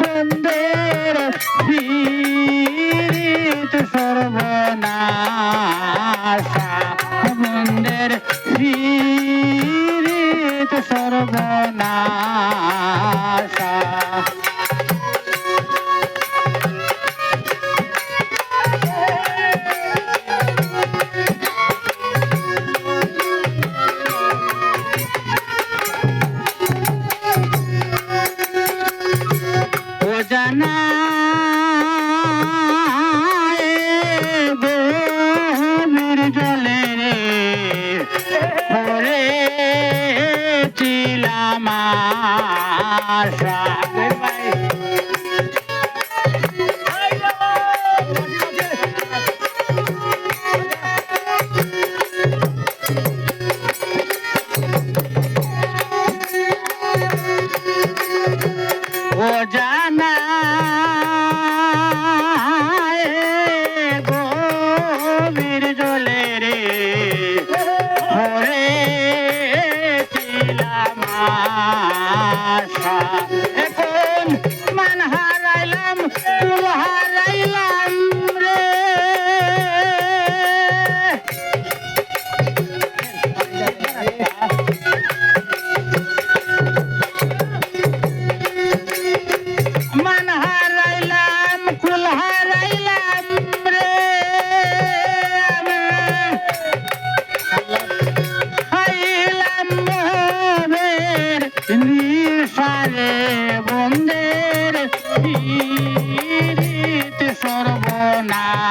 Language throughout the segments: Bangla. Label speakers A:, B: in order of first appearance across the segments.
A: বন্ধের প্রীত সর্বনাশা। বন্ধের প্রীত সর্বনাশা আশা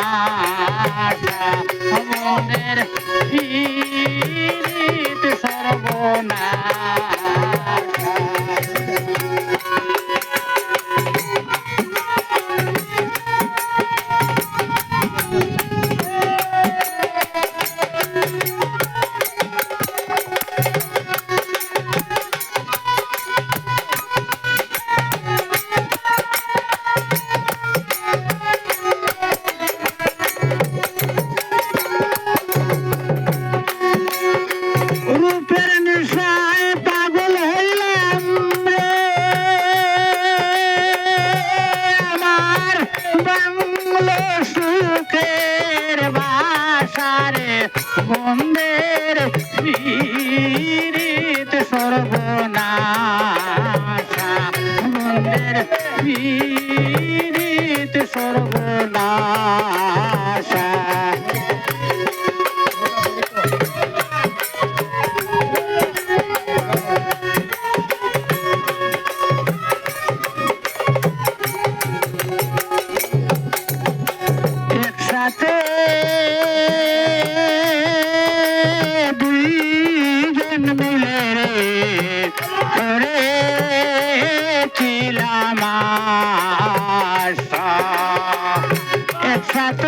A: আশা মনের ফিরিত সর্বনা পীড়িত সর্বনাশা। একসাথে দুইজন মিলে রে ছিলাম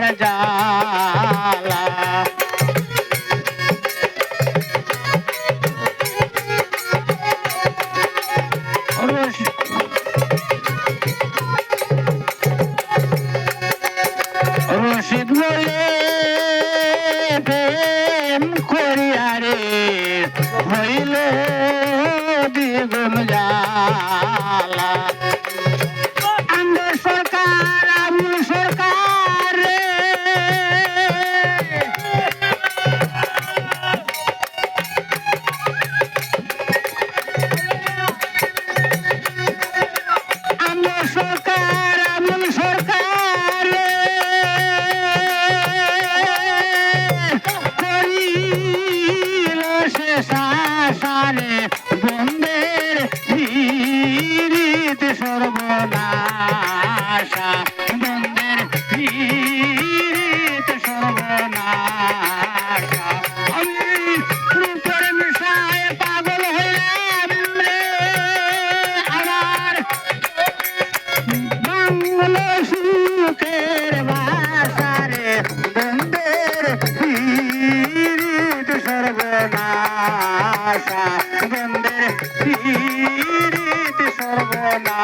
A: তোমার জালা রশিদ বলে সরকার আমি সরকার। করিল সে শাসনে সর্বনা